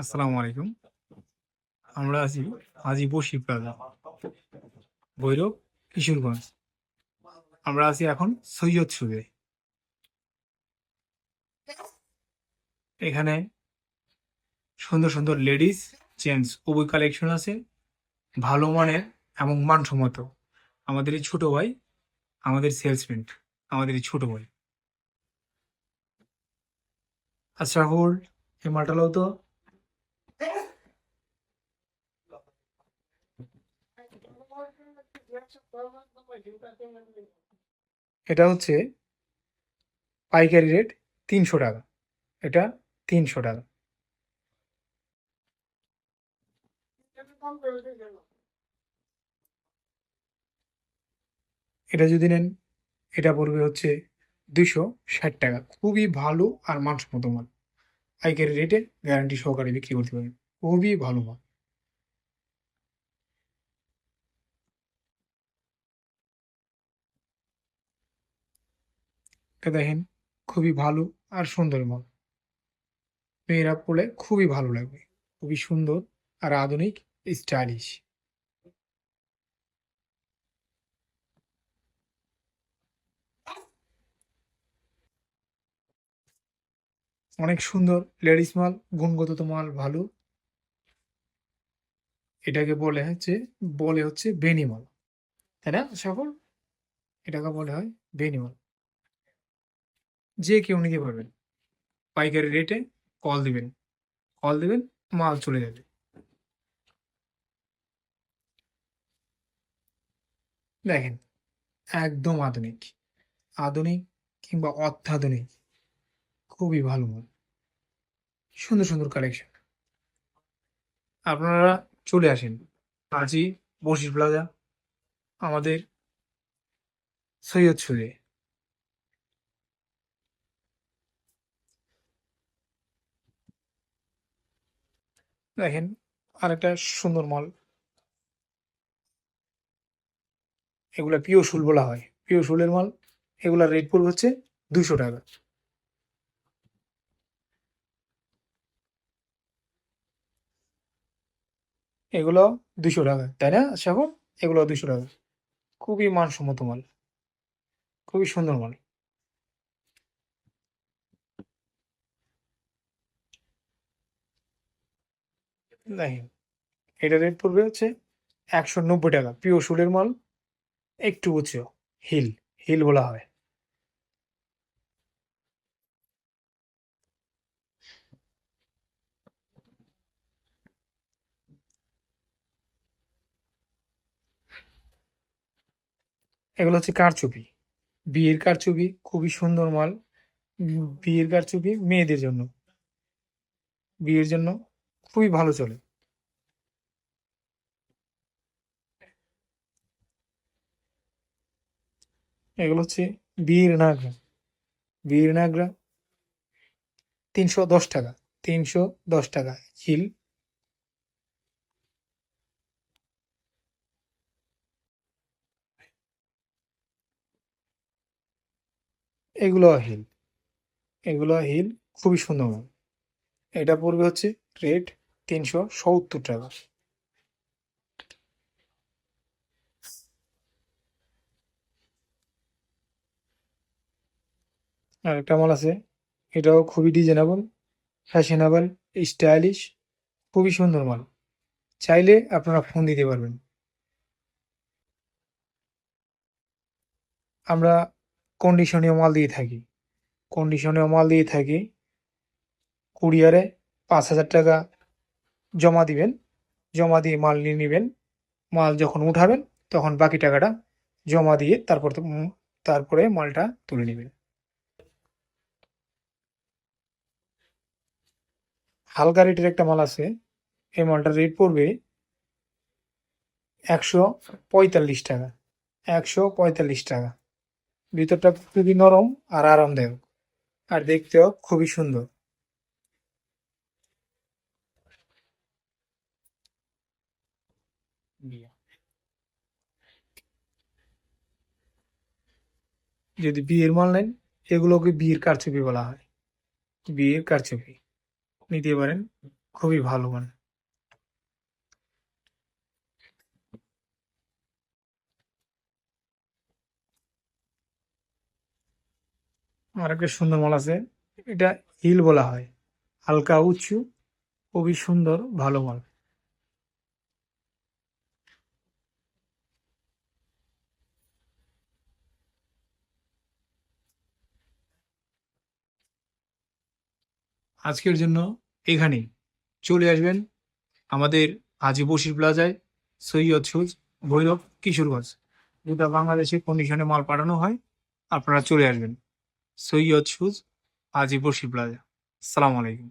আসসালামু আলাইকুম। আমরা আছি হাজি বসি প্লাজা ভৈরব, কিশোরগঞ্জ। আমরা আছি এখন সৈয়দ সুদে। এখানে সুন্দর সুন্দর লেডিস জেন্টস উভয় কালেকশন আছে, ভালো মানের এবং মানসম্মত। আমাদের এই ছোট ভাই, আমাদের সেলসম্যান আমাদের এই ছোট ভাই। আচ্ছা রাহুল এই মালটালাও তো। এটা হচ্ছে পাইকারি রেট তিনশো টাকা। এটা তিনশো টাকা। এটা যদি নেন, এটা পড়বে হচ্ছে দুইশো ষাট টাকা। খুবই ভালো আর মানসম্মত মাল। পাইকারি রেটে গ্যারান্টি সহকারে বিক্রি করতে পারেন খুবই ভালো মাল। দেখেন, খুবই ভালো আর সুন্দর মাল। মেয়েরা পড়লে খুবই ভালো লাগবে। খুবই সুন্দর আর আধুনিক স্টাইলিশ। অনেক সুন্দর। লেডিস মাল, গুণগত মাল, ভালো। এটাকে বলে হচ্ছে বলে হচ্ছে বেনিমাল তাই না, সকল? এটাকে বলে হয় বেনিমাল যে কেউ নিতে পারবেন। পাইকারি রেটে কল দিবেন। কল দিবেন, মাল চলে যাবে। দেখেন, একদম আধুনিক। আধুনিক কিংবা অত্যাধুনিক। খুবই ভালো মাল সুন্দর সুন্দর কালেকশন আপনারা চলে আসেন আজি বশির প্লাজা আমাদের সৈয়দ সুরে দেখেন আরেকটা সুন্দর মাল এগুলা পিও শুল বলা হয়। পিও শুলের মাল এগুলার রেট পড়বে হচ্ছে দুশো টাকা। এগুলো দুশো টাকা, তাই না, সাগর? এগুলো দুশো টাকা। খুবই মানসম্মত মাল। খুবই সুন্দর মাল। এটা রেট পড়বে হচ্ছে একশো নব্বই টাকা। পিওর শুলের মাল, একটু উঁচু, হিল হিল বলা হয়। এগুলো হচ্ছে কারচুপি। বিয়ের কারচুপি, খুবই সুন্দর মাল। বিয়ের কারচুপি মেয়েদের জন্য। বিয়ের জন্য খুবই ভালো চলে। এগুলো হচ্ছে বিয়ের নাগরা। বিয়ের নাগরা তিনশো দশ টাকা, তিনশো দশ টাকা হিল এগুলো হিল এগুলো হিল খুবই সুন্দর। এটা পড়বে হচ্ছে রেট তিনশো সত্তর টাকা। আর একটা মাল আছে, এটাও খুবই ডিজাইনেবল ফ্যাশনেবল স্টাইলিশ খুবই সুন্দর মাল। চাইলে আপনারা ফোন দিতে পারবেন। আমরা কন্ডিশনীয় মাল দিয়ে থাকি। কন্ডিশনীয় মাল দিয়ে থাকি কুরিয়ারে পাঁচ হাজার টাকা জমা দিবেন, জমা দিয়ে মাল নিয়ে নেবেন। মাল যখন উঠাবেন, তখন বাকি টাকাটা জমা দিয়ে তারপর তারপরে মালটা তুলে নেবেন। হালকা রেটের একটা মাল আছে। এই মালটার রেট পড়বে একশো পঁয়তাল্লিশ টাকা। একশো পঁয়তাল্লিশ টাকা। ভিতরটা খুবই নরম আর আরামদায়ক। আর দেখতেও খুবই সুন্দর। যদি বিয়ের মাল নেন, এগুলোকে বিয়ের কারচুপি বলা হয়। বিয়ের কারচুপি। নিতে পারেন, খুবই ভালো মান আর একটা সুন্দর মাল আছে। এটা হিল বলা হয়। হালকা, উঁচু, খুবই সুন্দর, ভালো মাল। আজকের জন্য এখানেই। চলে আসবেন আমাদের আজি বসির প্লাজায়, সৈয়দ সুজ, ভৈরব কিশোরগঞ্জ। যেটা বাংলাদেশে কন্ডিশনে মাল পাঠানো হয়। আপনারা চলে আসবেন। সৈয়দ সুজ আজিপুর শিবলাজা সালাম আলাইকুম।